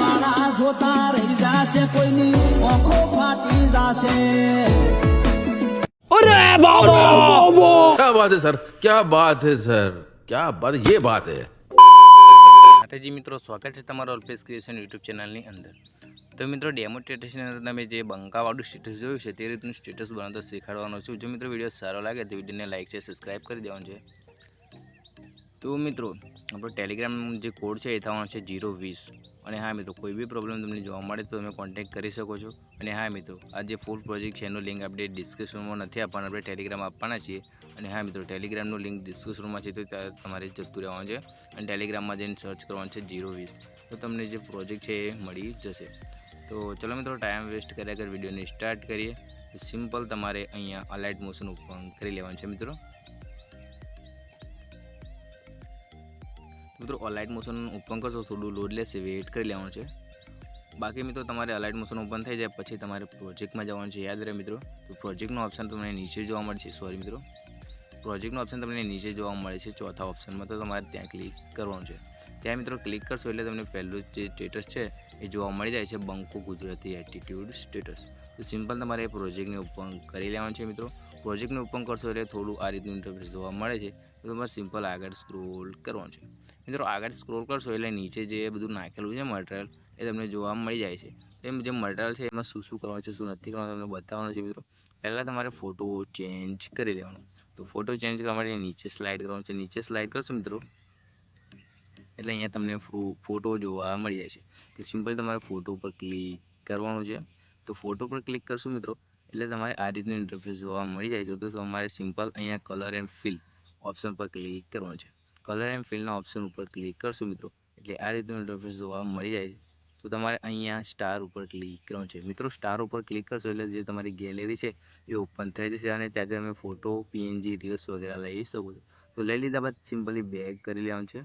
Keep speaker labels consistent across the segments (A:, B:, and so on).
A: વાળા જોતા રહી જશે કોઈની આંખો ફાટી જશે.
B: અરે સર? ક્યા બાત હે સર? બાત યે
C: બાત મિત્રો સ્વાગત છે તમારો યુટ્યુબ ચેનલની અંદર. તો મિત્રો ડેમો તમે જે બંકાવાળું સ્ટેટસ જોયું છે તે રીતનું સ્ટેટસ બનાવતો શીખવાડવાનો છું. જો મિત્રો વીડિયો સારો લાગે તો વિડીયોને લાઇક છે સબસ્ક્રાઈબ કરી દેવાનું છે. તો મિત્રો આપણો ટેલિગ્રામ જે કોડ છે એ થવાનો છે જીરો વીસ. અને હા મિત્રો, કોઈ બી પ્રોબ્લેમ તમને જોવા મળે તો તમે કોન્ટેક્ટ કરી શકો છો. અને હા મિત્રો, આ જે ફૂલ પ્રોજેક્ટ છે એનું લિંક આપણે ડિસ્ક્રિપ્શનમાં નથી આપવાનું, આપણે ટેલિગ્રામ આપવાના છીએ. અને હા મિત્રો ટેલિગ્રામનું લિંક ડિસ્ક્રિપ્શનમાં છે તો તમારે જતું રહેવાનું છે. અને ટેલિગ્રામમાં જઈને સર્ચ કરવાનું છે જીરો વીસ. તો તમને જે પ્રોજેક્ટ છે એ મળી જશે. તો ચલો મિત્રો ટાઈમ વેસ્ટ કર્યા કર વિડીયોને સ્ટાર્ટ કરીએ. સિમ્પલ તમારે અહીંયા અલાઇટ મોશન ઓપન કરી લેવાનું છે મિત્રો. મિત્રો અલાઇટ મોશન ઓપન કરશો, થોડું લોડ લેશે વેઇટ કરી લેવાનું છે. બાકી મિત્રો, તમારે અલાઇટ મોશન ઓપન થઈ જાય, પછી તમારે પ્રોજેક્ટમાં જવાનું છે, યાદ રહે મિત્રો. તો પ્રોજેક્ટનો ઓપ્શન તમને નીચે જોવા મળશે સોરી મિત્રો. પ્રોજેક્ટનો ઓપ્શન તમને નીચે જોવા મળે છે, ચોથા ઓપ્શનમાં તો તમારે ત્યાં ક્લિક કરવાનું છે. ત્યાં મિત્રો ક્લિક કરશો એટલે તમને પહેલું જે સ્ટેટસ છે, એ જોવા મળી જાય છે, બંકો ગુજરાતી એટીટ્યુડ સ્ટેટસ તો સિમ્પલ તમારે એ પ્રોજેક્ટને ઓપન કરી લેવાનું છે મિત્રો. પ્રોજેક્ટને ઓપન કરશો એટલે થોડું આ રીતનું ઇન્ટરફેસ જોવા મળે છે. તો તમારે સિમ્પલ આગળ સ્ક્રોલ કરવાનું છે. મિત્રો, આગળ સ્ક્રોલ કરશો એટલે નીચે જે બધું નાખેલું છે મટીરિયલ એ તમને જોવા મળી જાય છે. એમ જે મટીરિયલ છે, એમાં શું શું કરવાનું છે, શું નથી કરવાનું તમને બતાવવાનું છે મિત્રો. પહેલાં તમારે ફોટો ચેન્જ કરી લેવાનો. તો ફોટો ચેન્જ કરવા માટે નીચે સ્લાઇડ કરવાનું છે. નીચે સ્લાઇડ કરશો મિત્રો, એટલે અહીંયા તમને ફોટો જોવા મળી જાય છે. તો સિમ્પલ તમારે ફોટો પર ક્લિક કરવાનું છે. તો ફોટો પર ક્લિક કરશું મિત્રો, એટલે તમારે આ રીતનું ઇન્ટરફેસ જોવા મળી જાય છે. તો તમારે સિમ્પલ અહીંયા કલર એન્ડ ફિલ ઓપ્શન પર ક્લિક કરવાનું છે. કલર એન્ડ ફિલના ઓપ્શન ઉપર ક્લિક કરશો મિત્રો, એટલે આ રીતનું ઇન્ટરફેસ જોવા મળી જાય છે. તો તમારે અહીંયા સ્ટાર ઉપર ક્લિક કરવાનું છે. મિત્રો સ્ટાર ઉપર ક્લિક કરશો એટલે જે તમારી ગેલેરી છે, એ ઓપન થઈ જશે અને ત્યાંથી તમે ફોટો પીએનજી રીલ્સ વગેરે લઈ શકો છો. તો લઈ લીધા બાદ સિમ્પલી બેક કરી લેવાનું છે.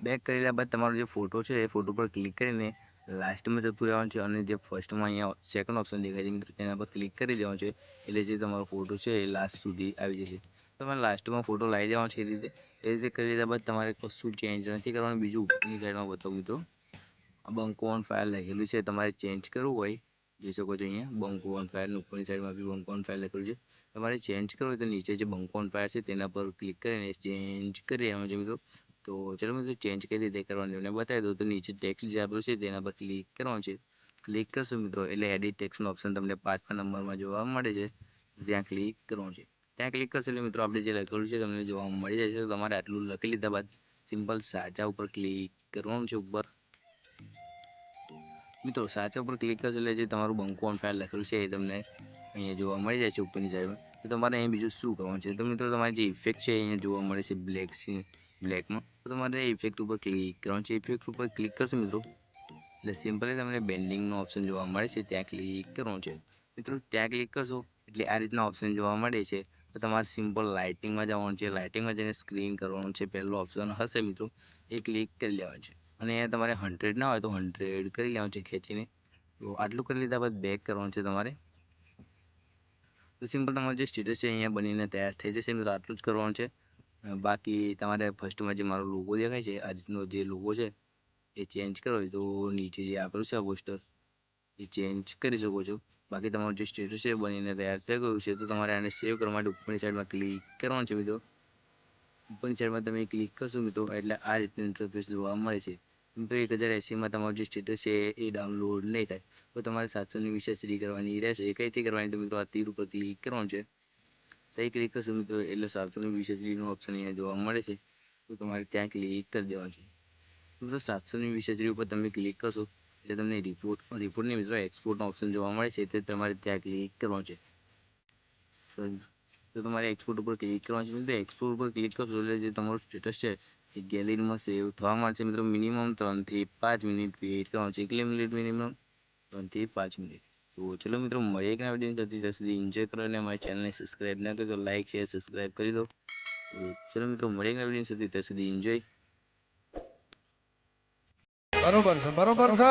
C: બેક કરી લીધા બાદ તમારો જે ફોટો છે, એ ફોટો પર ક્લિક કરીને લાસ્ટમાં જતું રહેવાનું છે અને જે ફર્સ્ટમાં અહીંયા સેકન્ડ ઓપ્શન દેખાય છે, મિત્રો, તેના પર ક્લિક કરી દેવાનું છે. એટલે જે તમારો ફોટો છે, એ લાસ્ટ સુધી આવી જશે. તમારે લાસ્ટમાં ફોટો લાવી દેવાનો છે એ રીતે. એ રીતે કરી દીધા બાદ તમારે કશું ચેન્જ નથી કરવાનું. બીજું ઉપરની સાઈડમાં બતાવું તો. બંકો ઓન ફાઇલ લખેલું છે. તમારે ચેન્જ કરવું હોય, જોઈ શકો છો અહીંયા. બંકો ઓન ફાઇલ ઉપરની સાઈડમાં બી બંકો ઓન ફાઇલ લખેલું છે. તમારે ચેન્જ કરવું હોય તો નીચે જે બંકો ઓન ફાઇલ છે તેના પર ક્લિક કરીને ચેન્જ કરી રહ્યા છે મિત્રો. તો ચલો મિત્રો ચેન્જ કઈ રીતે કરવાનું એમને બતાવી દઉં. તો નીચે ટેક્સ જે આપેલું છે તેના પર ક્લિક કરવાનું છે. ક્લિક કરશો મિત્રો એટલે એડિટ ટેક્સનો ઓપ્શન તમને પાંચમા નંબરમાં જોવા મળે છે. ત્યાં ક્લિક કરવાનું છે. ત્યાં ક્લિક કરશો એટલે મિત્રો આપણે જે લખેલું છે તમને જોવા મળી જાય છે તમારે આટલું લખી લીધા બાદ સિમ્પલ સાચા ઉપર ક્લિક કરવાનું છે ઉપર. મિત્રો સાચા ઉપર ક્લિક કરશો એટલે જે તમારું બંકો ઓન ફાઇલ લખેલું છે એ તમને અહીંયા જોવા મળી જાય છે ઉપરની સાઈડમાં તો તમારે અહીં બીજું શું કરવાનું છે? તો મિત્રો તમારી જે ઇફેક્ટ છે અહીંયા જોવા મળે છે બ્લેક છે બ્લેકમાં તો તમારે ઇફેક્ટ ઉપર ક્લિક કરવાનું છે. ઇફેક્ટ ઉપર ક્લિક કરશો મિત્રો એટલે સિમ્પલી તમને બેન્ડિંગનો ઓપ્શન જોવા મળે છે. ત્યાં ક્લિક કરવાનું છે. મિત્રો ત્યાં ક્લિક કરશો એટલે આ રીતના ઓપ્શન જોવા મળે છે. તો તમારે સિમ્પલ લાઇટિંગમાં જવાનું છે. લાઇટિંગમાં જઈને સ્ક્રીન કરવાનું છે. પહેલો ઓપ્શન હશે મિત્રો. એ ક્લિક કરી લેવાનું છે. અને અહીંયા તમારે હંડ્રેડ ના હોય તો હંડ્રેડ કરી લેવાનું છે ખેંચીને. તો આટલું કરી લીધા બાદ બેક કરવાનું છે તમારે. તો સિમ્પલ તમારું જે સ્ટેટસ છે અહીંયા બનીને તૈયાર થઈ જશે મિત્રો. આટલું જ કરવાનું છે. બાકી તમારે ફર્સ્ટમાં જે મારો લોગો દેખાય છે આ રીતનો જે લોગો છે, એ ચેન્જ કરો. તો નીચે જે આપેલું છે આ પોસ્ટર એ ચેન્જ કરી શકો છો. બાકી તમારું જે સ્ટેટસ છે બનીને તૈયાર થઈ ગયું છે, તો તમારે આને સેવ કરવા માટે ઉપરની સાઈડમાં ક્લિક કરવાનું છે મિત્રો. ઉપરની સાઈડમાં તમે ક્લિક કરશો મિત્રો, એટલે આ રીતનું ઇન્ટરફેસ જોવા મળે છે. મિત્રો, એક હજાર એંસીમાં તમારું જે સ્ટેટસ છે એ ડાઉનલોડ નહીં થાય, તો તમારે સાતસોની વિશેષરી કરવાની રહેશે. એ કઈથી કરવાની તો મિત્રો, આ તીર ઉપર ક્લિક કરવાનું છે. ત્યાં ક્લિક કરશો મિત્રો, એટલે સાતસોની વિશેષરીનું ઓપ્શન અહીંયા જોવા મળે છે. તો તમારે ત્યાં ક્લિક કરી દેવાનું છે. મિત્રો, સાતસોની વિશેષરી ઉપર તમે ક્લિક કરશો એટલે તમને રિપોર્ટ રિપોર્ટની મિત્રો એક્સપોર્ટનો ઓપ્શન જોવા મળે છે, તે તમારે ત્યાં ક્લિક કરવાનું છે. તો તમારે એક્સપોર્ટ ઉપર ક્લિક કરવાનું છે, મિત્રો એક્સપોર્ટ ઉપર ક્લિક કરશો એટલે જે તમારું સ્ટેટસ છે, એ ગેલેરીમાં સેવ થવા મળશે મિત્રો મિનિમમ ત્રણથી પાંચ મિનિટ વેઇટ કરવાનું છે. કેટલી મિનિટ મિનિમમ ત્રણથી પાંચ મિનિટ તો ચલો મિત્રો, મળીએ એક વીડિયો જતી ત્યાં સુધી એન્જોય કરો અને અમારી ચેનલને સબસ્ક્રાઈબ ના કરો તો લાઇક શેર સબસ્ક્રાઈબ કરી દો. ચલો મિત્રો, મળીએ એક વીડિયો સુધી ત્યાં સુધી એન્જોય
D: બરોબર છે બરોબર છે